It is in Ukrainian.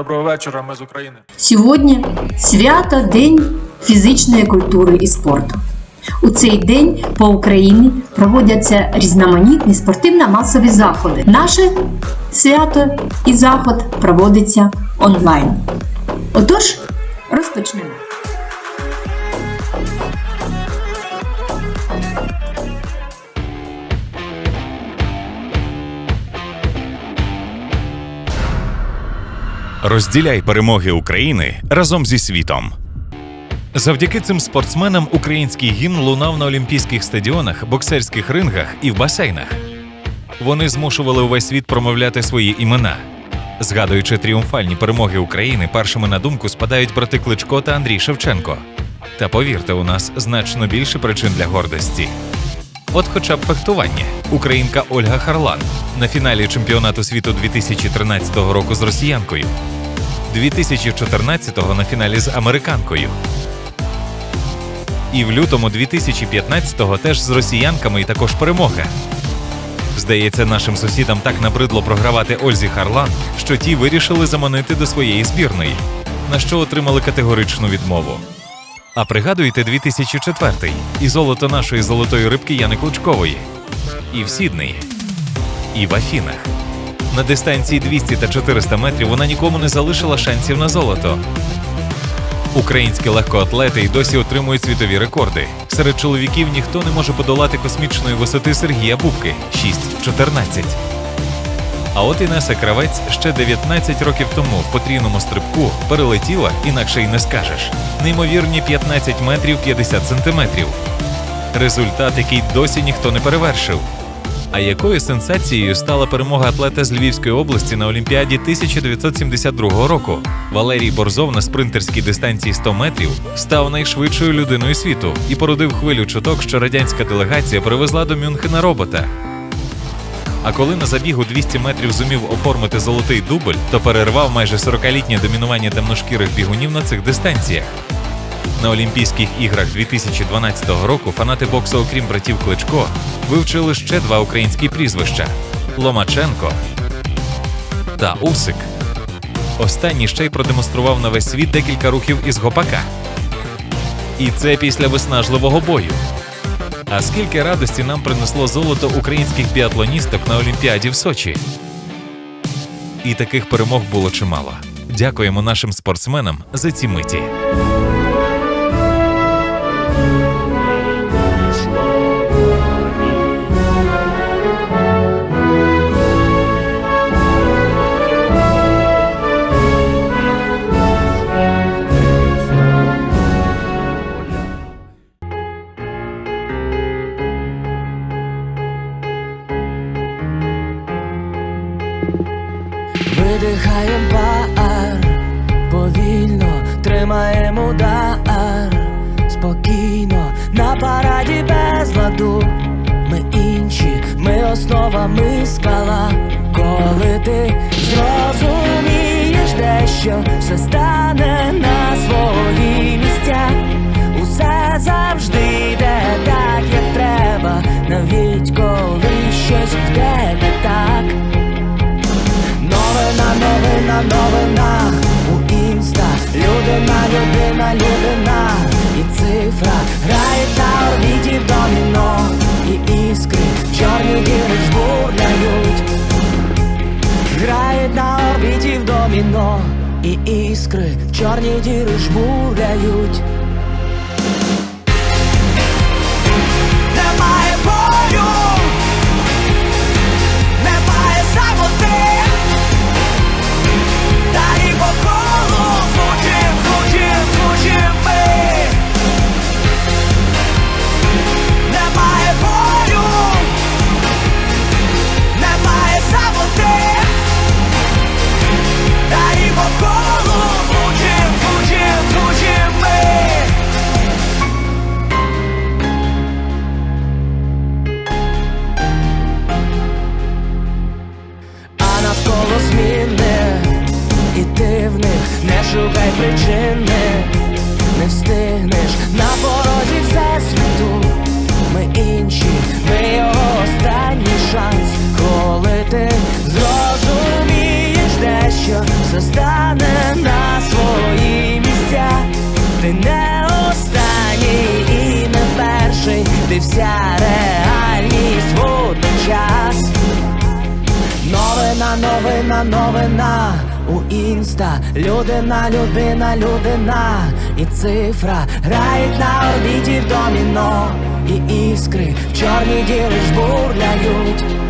Доброго вечора, ми з України. Сьогодні свято День фізичної культури і спорту. У цей день по Україні проводяться різноманітні спортивно-масові заходи. Наше свято і заход проводиться онлайн. Отож, розпочнемо. Розділяй перемоги України разом зі світом. Завдяки цим спортсменам український гімн лунав на олімпійських стадіонах, боксерських рингах і в басейнах. Вони змушували увесь світ промовляти свої імена. Згадуючи тріумфальні перемоги України, першими на думку спадають брати Кличко та Андрій Шевченко. Та повірте, у нас значно більше причин для гордості. От хоча б фехтування. Українка Ольга Харлан на фіналі чемпіонату світу 2013 року з росіянкою, 2014-го на фіналі з американкою. І в лютому 2015-го теж з росіянками і також перемога. Здається, нашим сусідам так набридло програвати Ользі Харлан, що ті вирішили заманити до своєї збірної, на що отримали категоричну відмову. А пригадуєте 2004-й і золото нашої золотої рибки Яни Клучкової, і в Сіднеї, і в Афінах. На дистанції 200 та 400 метрів вона нікому не залишила шансів на золото. Українські легкоатлети й досі отримують світові рекорди. Серед чоловіків ніхто не може подолати космічної висоти Сергія Бубки 6.14. А от Інеса Кравець ще 19 років тому в потрійному стрибку перелетіла, інакше й не скажеш. Неймовірні 15 метрів 50 сантиметрів. Результат, який досі ніхто не перевершив. А якою сенсацією стала перемога атлета з Львівської області на Олімпіаді 1972 року? Валерій Борзов на спринтерській дистанції 100 метрів став найшвидшою людиною світу і породив хвилю чуток, що радянська делегація привезла до Мюнхена робота. А коли на забігу 200 метрів зумів оформити золотий дубль, то перервав майже 40-літнє домінування темношкірих бігунів на цих дистанціях. На Олімпійських іграх 2012 року фанати боксу, окрім братів Кличко, вивчили ще два українські прізвища: Ломаченко та Усик. Останній ще й продемонстрував на весь світ декілька рухів із гопака. І це після виснажливого бою. А скільки радості нам принесло золото українських біатлоністок на Олімпіаді в Сочі? І таких перемог було чимало. Дякуємо нашим спортсменам за ці миті. Видихаєм пар, повільно тримаємо удар, спокійно на параді без ладу. Ми інші, ми основа, ми скала. Коли ти зрозумієш дещо, все стане на свої місця. Усе завжди І іскри чорні діри жбурляють причини. Не встигнеш. На порозі всесвіту, ми інші, ми його останній шанс, коли ти зрозумієш дещо, все стане на свої місця, ти не останній і не перший, ти вся реальність водночас. Новина, новина, новина інста, людина, людина, людина. І цифра грають на орбіті в доміно, і іскри в чорні діри жбурляють.